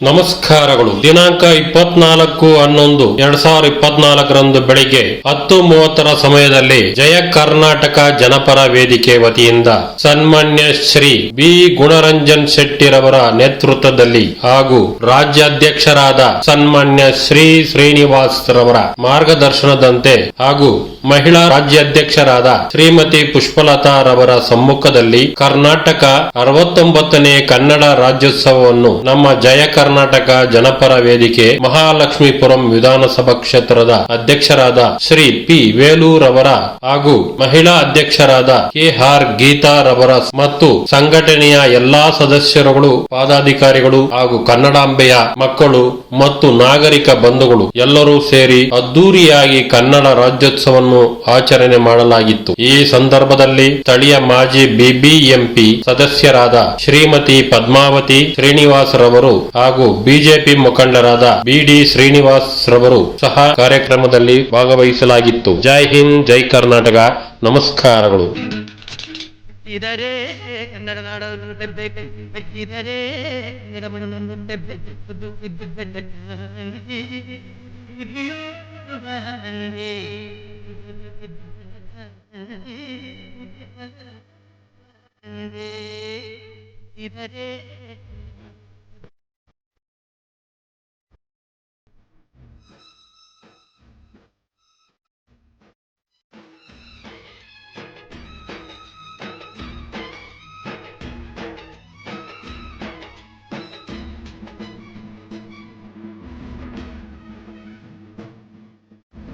ನಮಸ್ಕಾರಗಳು. ದಿನಾಂಕ ಇಪ್ಪತ್ನಾಲ್ಕು ಹನ್ನೊಂದು, ಎರಡ್ ಸಾವಿರದ ಇಪ್ಪತ್ನಾಲ್ಕರಂದು ಬೆಳಿಗ್ಗೆ ಹತ್ತು ಮೂವತ್ತರ ಸಮಯದಲ್ಲಿ ಜಯ ಕರ್ನಾಟಕ ಜನಪರ ವೇದಿಕೆ ವತಿಯಿಂದ ಸನ್ಮಾನ್ಯ ಶ್ರೀ ಬಿ ಗುಣರಂಜನ್ ಶೆಟ್ಟಿರವರ ನೇತೃತ್ವದಲ್ಲಿ ಹಾಗೂ ರಾಜ್ಯಾಧ್ಯಕ್ಷರಾದ ಸನ್ಮಾನ್ಯ ಶ್ರೀ ಶ್ರೀನಿವಾಸ್ ರವರ ಮಾರ್ಗದರ್ಶನದಂತೆ ಹಾಗೂ ಮಹಿಳಾ ರಾಜ್ಯಾಧ್ಯಕ್ಷರಾದ ಶ್ರೀಮತಿ ಪುಷ್ಪಲತಾ ರವರ ಸಮ್ಮುಖದಲ್ಲಿ ಕರ್ನಾಟಕ ಅರವತ್ತೊಂಬತ್ತನೇ ಕನ್ನಡ ರಾಜ್ಯೋತ್ಸವವನ್ನು ನಮ್ಮ ಜಯ ಕರ್ನಾಟಕ ಜನಪರ ವೇದಿಕೆ ಮಹಾಲಕ್ಷ್ಮೀಪುರಂ ವಿಧಾನಸಭಾ ಕ್ಷೇತ್ರದ ಅಧ್ಯಕ್ಷರಾದ ಶ್ರೀ ಪಿ ವೇಲೂರವರ ಹಾಗೂ ಮಹಿಳಾ ಅಧ್ಯಕ್ಷರಾದ ಕೆ ಆರ್ ಗೀತಾ ರವರ ಮತ್ತು ಸಂಘಟನೆಯ ಎಲ್ಲಾ ಸದಸ್ಯರುಗಳು, ಪಾದಾಧಿಕಾರಿಗಳು ಹಾಗೂ ಕನ್ನಡಾಂಬೆಯ ಮಕ್ಕಳು ಮತ್ತು ನಾಗರಿಕ ಬಂಧುಗಳು ಎಲ್ಲರೂ ಸೇರಿ ಅದ್ದೂರಿಯಾಗಿ ಕನ್ನಡ ರಾಜ್ಯೋತ್ಸವವನ್ನು ಆಚರಣೆ ಮಾಡಲಾಗಿತ್ತು. ಈ ಸಂದರ್ಭದಲ್ಲಿ ಸ್ಥಳೀಯ ಮಾಜಿ ಬಿಬಿಎಂಪಿ ಸದಸ್ಯರಾದ ಶ್ರೀಮತಿ ಪದ್ಮಾವತಿ ಶ್ರೀನಿವಾಸ್ ರವರು ಹಾಗೂ ಬಿಜೆಪಿ ಮುಖಂಡರಾದ ಬಿಡಿ ಶ್ರೀನಿವಾಸ್ ರವರು ಸಹ ಕಾರ್ಯಕ್ರಮದಲ್ಲಿ ಭಾಗವಹಿಸಲಾಗಿತ್ತು. ಜೈ ಹಿಂದ್, ಜೈ ಕರ್ನಾಟಕ. ನಮಸ್ಕಾರಗಳು. ಇದರೆ